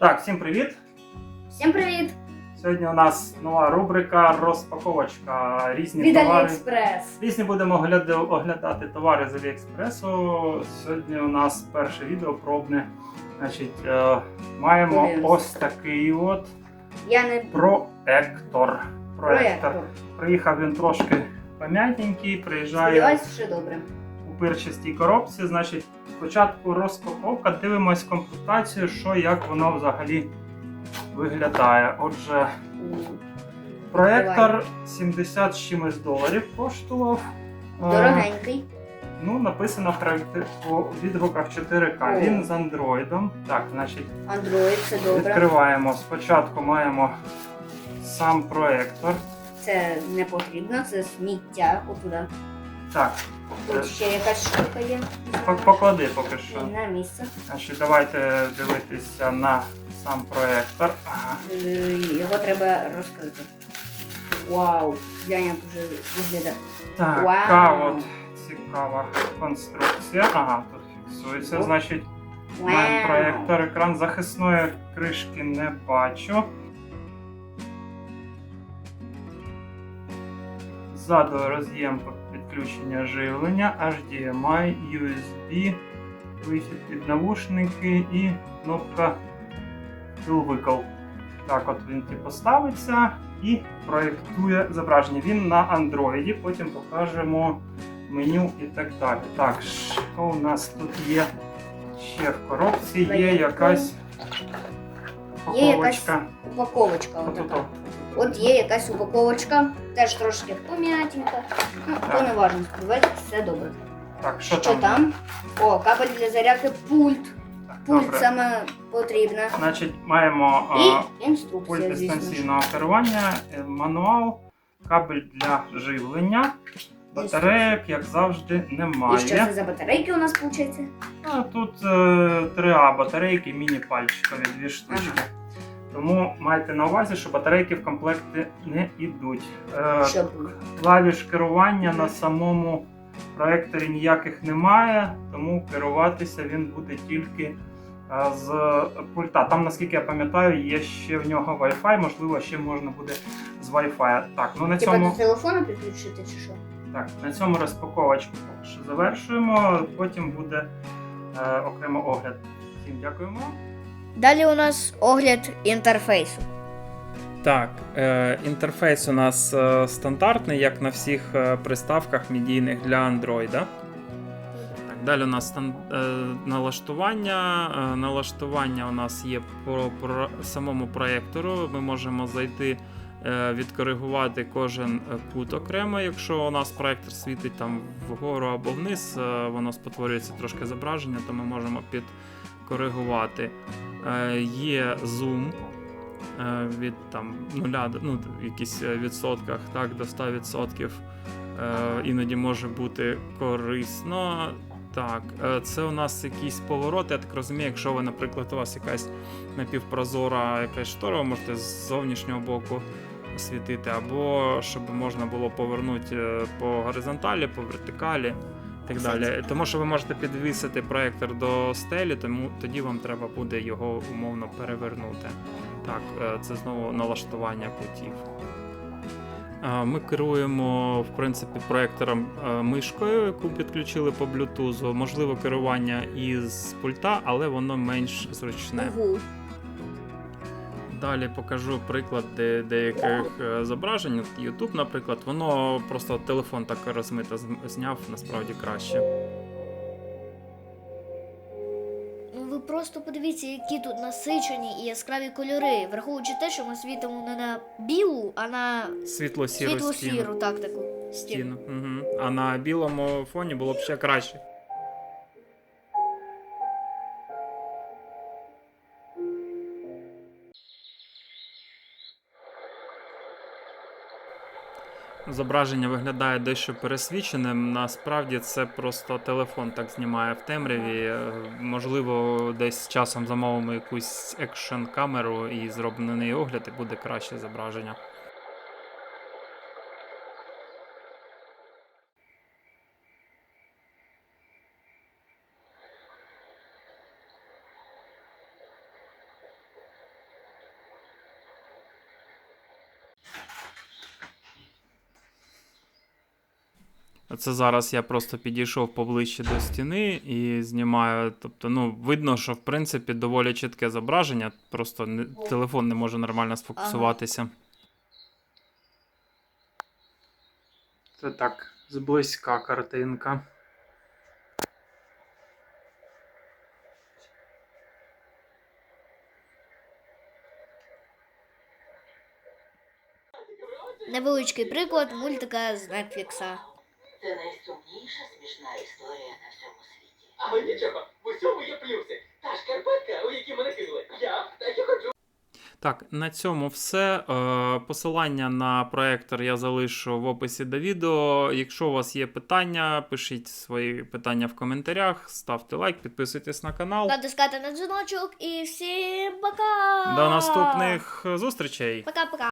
Так, всім привіт! Всім привіт! Сьогодні у нас нова рубрика розпаковочка. Різні Від товари. Аліекспрес. Різні будемо оглядати товари з Аліекспресу. Сьогодні у нас перше відео пробне. Значить, е, маємо Подивимось. ось такий от Я не проектор. Проектор. проєктор. Приїхав він трошки пом'ятенький, приїжджає Сподіваюсь, все добре. У пирчастій коробці. Значить, спочатку розпаковка, дивимось комплектацію, що як воно взагалі виглядає. Отже, проектор 70 з чимось доларів коштував. Е, Дорогенький. Ну, написано в у відгуках 4К. Він з андроїдом. Так, значить, Android, це добре. відкриваємо. Спочатку маємо сам проектор. Це не потрібно, це сміття отуда. Так, Тут ще якась штука є. поклади поки що. На місце. Значить, давайте дивитися на сам проектор. Ага. Е, Його треба розкрити. Вау! Глянь, як вже виглядає. Так, така от цікава конструкція. Ага, тут фіксується. Значить, Вау! маємо проектор. Екран захисної кришки не бачу. Ззаду роз'єм підключення живлення, HDMI, USB, вихід під навушники і кнопка Викл. Так, от він типу ставиться і проєктує зображення. Він на Android, потім покажемо меню і так далі. Так, що у нас тут є ще в коробці? Є якась Є якась упаковочка. Упаковочка. От От, тут. От є якась упаковочка, теж трошки пом'ятенька. Ну, то не важно, сподіваюся, все добре. Так, що, Що там? там? О, кабель для зарядки, пульт. Так, Пульт добре. саме потрібне. Значить, маємо І пульт інструкція, ж. дистанційного керування, е, мануал, кабель для живлення. Батареїк, як завжди, І немає. що це за батарейки у нас виходить? А тут е, 3А батарейки, міні-пальчикові, дві штучки. Ага. Тому майте на увазі, що батарейки в комплекті не йдуть. Е, клавіш керування на самому проекторі ніяких немає, тому керуватися він буде тільки е, з пульта. Там, наскільки я пам'ятаю, є ще в нього Wi-Fi, можливо, ще можна буде з Wi-Fi. Так, ну на типа цьому, до телефону підключити чи що? так, на цьому розпаковочку поки що завершуємо. Потім буде е, окремо огляд. Всім дякуємо. Далі у нас огляд інтерфейсу. Так, е, інтерфейс у нас е, стандартний, як на всіх е, приставках медійних для Android. Так, далі у нас налаштування. Налаштування у нас є по, самому проєктору. Ми можемо зайти, відкоригувати кожен кут окремо. Якщо у нас проєктор світить там вгору або вниз, воно спотворюється трошки зображення, то ми можемо підкоригувати. Е, є зум е, від там нуля ну, якісь е, відсотках, так, до 100%. Е, іноді може бути корисно. Так, це у нас якісь повороти. Я так розумію, якщо ви, наприклад, у вас якась напівпрозора якась штора, ви можете з зовнішнього боку світити, або щоб можна було повернути по горизонталі, по вертикалі. Так далі. Тому що ви можете підвісити проєктор до стелі, тому тоді вам треба буде його умовно перевернути. Так, е, це знову налаштування кутів. Е, Ми керуємо, в принципі, проектором е, мишкою, яку підключили по Bluetooth. Можливо, керування із пульта, але воно менш зручне. Угу. Далі покажу приклад деяких е, зображень. YouTube, наприклад, воно просто телефон так розмито зняв, насправді краще. Ну ви просто подивіться, які тут насичені і яскраві кольори, враховуючи те, що ми світимо не на білу, а на Світло-сіру світло-сіру, так таку стіну. стіну. Угу. А на білому фоні було б ще краще. Зображення виглядає дещо пересвіченим. Насправді це просто телефон так знімає в темряві. Е, Можливо, десь з часом замовимо якусь екшн камеру і зроблений огляд, і буде краще зображення. Це зараз я просто підійшов поближче до стіни і знімаю. Тобто, ну, видно, що в принципі доволі чітке зображення, просто не, телефон не може нормально сфокусуватися. Це так, зблизька картинка. Невеличкий приклад мультика з Нетфлікса. Це найсумніша смішна історія на всьому світі. Але нічого, в усьому є плюси. Та шкарпетка, у які мене кинули. Я так і ходжу. Так, на цьому все. Е, Посилання на проектор я залишу в описі до відео. Якщо у вас є питання, пишіть свої питання в коментарях, ставте лайк, підписуйтесь на канал. Натискайте на дзвіночок і всім пока! До наступних зустрічей! Пока-пока!